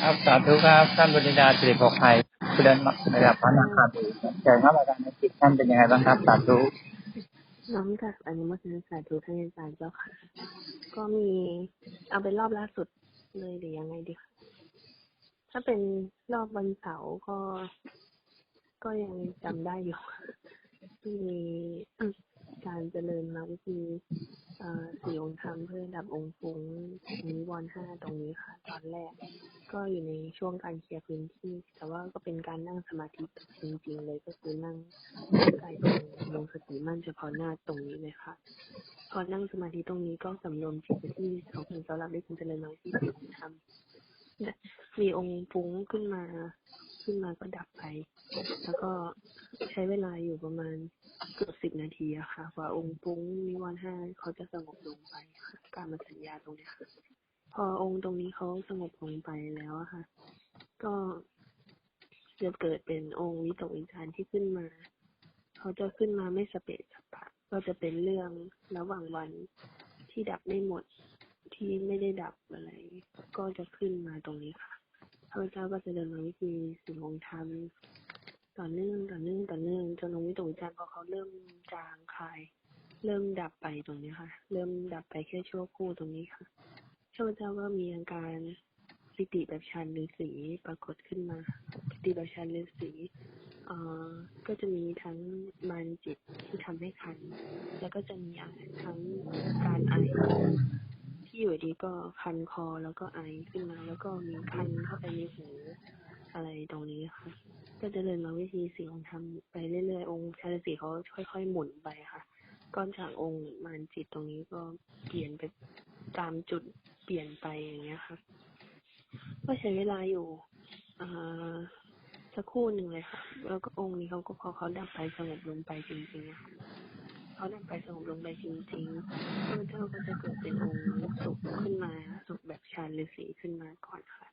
ครับสาธุครับท่านบริดาสิริพกภัยผู้เดินมาระดับพระนาคามีเชิญครับอาจารย์ในจิตท่านเป็นยังไงบ้างครับสาธุน้อมกับอนุโมทนาสาธุท่านอาจารย์เจ้าค่ะ ก็มีเอาเป็นรอบล่าสุดเลยหรือยังไงดีคะถ้าเป็นรอบวันเสาร์ก็ ก็ยังจำได้อยู่ที่มีการเจริญมาวิธีเอ่อสี่องค์ธรรมเพื่อดับองค์ฟุ้งนิวรณ์ห้าตรงนี้ค่ะ ตอนแรก ก็อยู่ในช่วงการเคลียร์พื้นที่ แต่ว่าก็เป็นการนั่งสมาธิจริงๆเลยก็คือนั่งใส่ตรงลงสติมั่นเฉพาะหน้าตรงนี้เลยค่ะพอนั่งสมาธิตรงนี้ก็สำรวมจิตที่เขาเป็นสำหรับได้คุณเจริญน้อยที่สี่องค์ธรรมมีองค์ฟุ้งขึ้นมาขึ้นมาก็ดับไป แล้วก็ใช้เวลาอยู่ประมาณเกือบสิบนาทีอะค่ะกว่าองค์ฟุ้งนิวรณ์ห้าเขาจะสงบลงไปค่ะการมาสัญญาตรงนี้ค่ะ พอองค์ตรงนี้เขาสงบลงไปแล้วค่ะ ก็จะเกิดเป็นองค์วิตกวิจารณ์ที่ขึ้นมาเขาจะขึ้นมาไม่สเปะสปะก็จะเป็นเรื่องระหว่างวันที่ดับไม่หมดที่ไม่ได้ดับอะไร ก็จะขึ้นมาตรงนี้ค่ะพระเจ้าก็จะเดินมาวิธีสิ่งของธรรมต่อเนื่องต่อเนื่องต่อเนื่องจนองค์วิตกวิจารณ์พอเขาเริ่มจางคลายเริ่มดับไปตรงนี้ค่ะ เริ่มดับไปแค่ชั่วครู่ตรงนี้ค่ะ ข้าพเจ้าก็มีอาการปิติแบบชันหรือสีปรากฏขึ้นมาปิติแบบชันหรือสีเอ่อก็จะมีทั้งมานจิตที่ทำให้คัน แล้วก็จะมีทั้งการไอที่อยู่ดีก็คันคอแล้วก็ไอขึ้นมา แล้วก็มีคันเข้าไปในหูอะไรตรงนี้ค่ะ ก็จะเดินมาวิธีสีของทำไปเรื่อยๆองค์ชาลสีเขาค่อย ๆ หมุนไปค่ะ ก้อนจากองค์มานจิตตรงนี้ก็เปลี่ยนไปตามจุด เปลี่ยนไปอย่างเงี้ยค่ะ ก็ใช้เวลาอยู่อ่าสักครู่หนึ่งเลยค่ะ แล้วก็องค์นี้เขาก็พอเขาดับไปสงบลงไปจริงๆอะค่ะเขาดับไปสงบลงไปจริงๆพระเจ้าก็จะเกิดเป็นองค์สุขขึ้นมา สุขแบบชาญฤาษีขึ้นมาก่อนค่ะ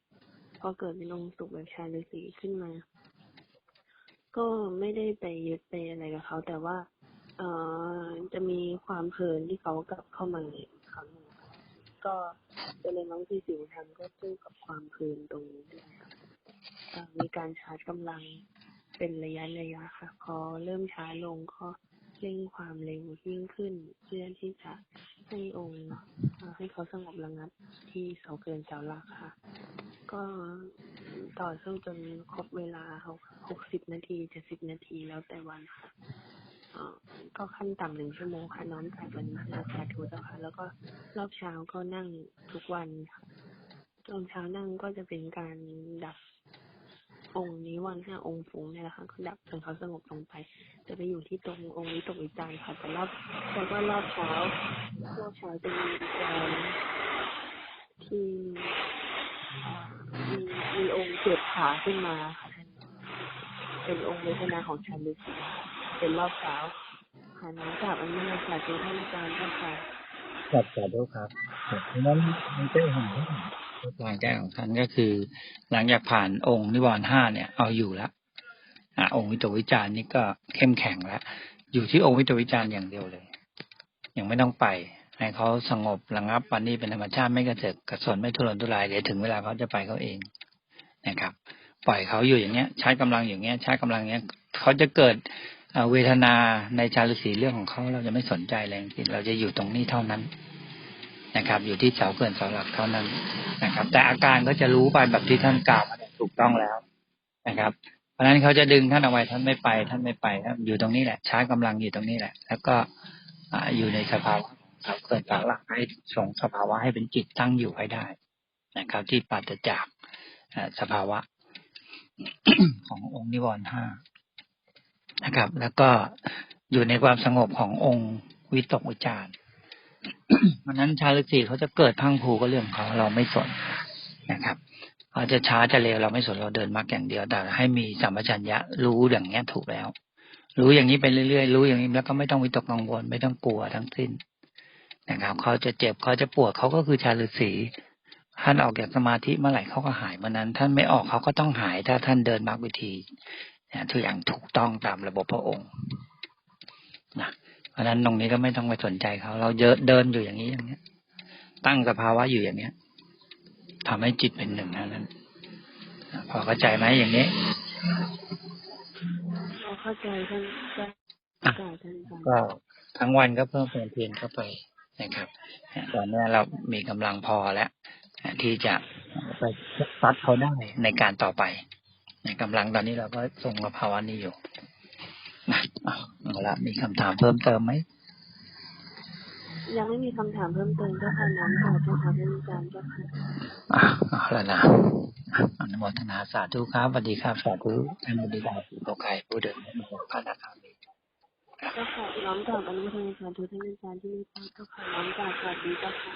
พอเกิดเป็นองค์สุขแบบชาญฤาษีขึ้นมา ก็ไม่ได้ไปยึดไปอะไรกับเขา แต่ว่า เอ่อจะมีความเพลินที่เขากลับเข้ามาอีกครั้งหนึ่ง ก็จะเลยน้องที่สิวทำก็สู้กับความเพลินตรงนี้ด้วยค่ะมีการชาร์จกำลังเป็นระยะระยะค่ะ พอเริ่มช้าลงก็เร่งความเร็วยิ่งขึ้น เพื่อที่จะให้องค์ให้เขาสงบระงับที่เสาเกินเสาหลักค่ะ ก็ต่อสู้จนครบเวลาเขาหกสิบนาทีเจ็ดสิบนาทีแล้วแต่วันค่ะ ก็ขั้นต่ำหนึ่งชั่วโมงค่ะ น้อมกราบวันนี้นะสาธุเจ้าค่ะ แล้วก็รอบเช้าก็นั่งทุกวันค่ะตอนเช้านั่งก็จะเป็นการดับองค์นี้วันห้าองค์ฝูงเนี่ยแหละคะก็ดับจนเขาสงบลงไป จะไปอยู่ที่ตรงองค์วิตกวิจาร์ค่ะแต่รอบแต่ว่ารอบเช้ารอบเช้าจะมีการที่มีมีองค์เจ็บขาขึ้นมาค่ะเป็นองค์เวทนาของชันฤาษี เป็นรอบเช้าค่ะน้องกลับอันนี้มาจากท่านอาจารย์เจ้าค่ะครับสาธุครับเพราะฉะนั้นมันแจ้งของท่านทางแจ้งของท่านก็คือ หลังจากผ่านองค์นิวรณ์ห้าเนี่ย เอาอยู่แล้วอะองค์วิตกวิจารณ์นี่ก็เข้มแข็งแล้วอยู่ที่องค์วิตกวิจารณ์อย่างเดียวเลย ยังไม่ต้องไปให้เขาสงบระงับวันนี้เป็นธรรมชาติไม่กระเถิบกระสนไม่ทุรนทุรายเดี๋ยวถึงเวลาเขาจะไปเขาเองนะครับ ปล่อยเขาอยู่อย่างเงี้ย ใช้กำลังอย่างเงี้ย ใช้กำลังเงี้ยเขาจะเกิด เวทนาในชาลสีเรื่องของเขาเราจะไม่สนใจอะไรทั้งสิ้นเราจะอยู่ตรงนี้เท่านั้นนะครับ อยู่ที่เสาเกินเสาหลักเท่านั้นนะครับ แต่อาการก็จะรู้ไปแบบที่ท่านกล่าวมาถูกต้องแล้วนะครับ เพราะฉะนั้นเขาจะดึงท่านเอาไว้ท่านไม่ไป ท่านไม่ไปท่านอยู่ตรงนี้แหละช้ากำลังอยู่ตรงนี้แหละ แล้วก็อยู่ในสภาวะเสาเกินเสาหลักให้ส่งสภาวะให้เป็นจิตตั้งอยู่ให้ได้นะครับ ที่ปราศจากสภาวะขององค์นิวรณ์ห้า นะครับ แล้วก็อยู่ในความสงบขององค์วิตกวิจารณ์เพราะนั้นชาลิสีเขาจะเกิดพังผูก็เรื่องของเราไม่สนนะครับเขาจะช้าจะเร็วเราไม่สนเราเดินมากอย่างเดียว แต่ให้มีสัมปชัญญะรู้อย่างเงี้ยถูกแล้ว รู้อย่างนี้ไปเรื่อยๆรู้อย่างนี้แล้วก็ไม่ต้องวิตกกังวลไม่ต้องกลัวทั้งสิ้นนะครับเขาจะเจ็บเขาจะปวดเขาก็คือชาลิสีท่านออกจากสมาธิเมื่อไหร่เขาก็หายเมื่อนั้น ท่านไม่ออกเขาก็ต้องหายถ้าท่านเดินมรรควิธี นะทุกอย่างถูกต้องตามระบบพระองค์นะเพราะฉะนั้นตรงนี้ก็ไม่ต้องไปสนใจเขา เราเยอะเดินอยู่อย่างนี้อย่างเนี้ย ตั้งสภาวะอยู่อย่างเนี้ยทำให้จิตเป็นหนึ่งเท่านั้นพอเข้าใจไหมอย่างนี้เราเข้าใจท่านได้อะกล่าวท่านอาจารย์ก็ทั้งวันก็เพิ่มเติมเพียรเข้าไปนะครับตอนนี้เรามีกำลังพอแล้วที่จะไปซัดเขาได้ในการต่อไปใน กำลังตอนนี้เราก็ทรงกับภาวะนี้อยู่นะเอาเอาละมีคำถามเพิ่มเติมไหมยังไม่มีคำถามเพิ่มเติมเจ้าค่ะน้อมกล่าวเจ้าค่ะท่านอาจารย์เจ้าค่ะอะเอาละนะอะอนุโมทนาสาธุครับสวัสดีครับสาธุท่านบุญดาภูโกไก่ผู้เดินในพระนาคามีเจ้าค่ะน้อมกล่าวอนุโมทนาสาธุท่านอาจารย์ที่มีพระเจ้าค่ะน้อมกล่าวสวัสดีเจ้าค่ะ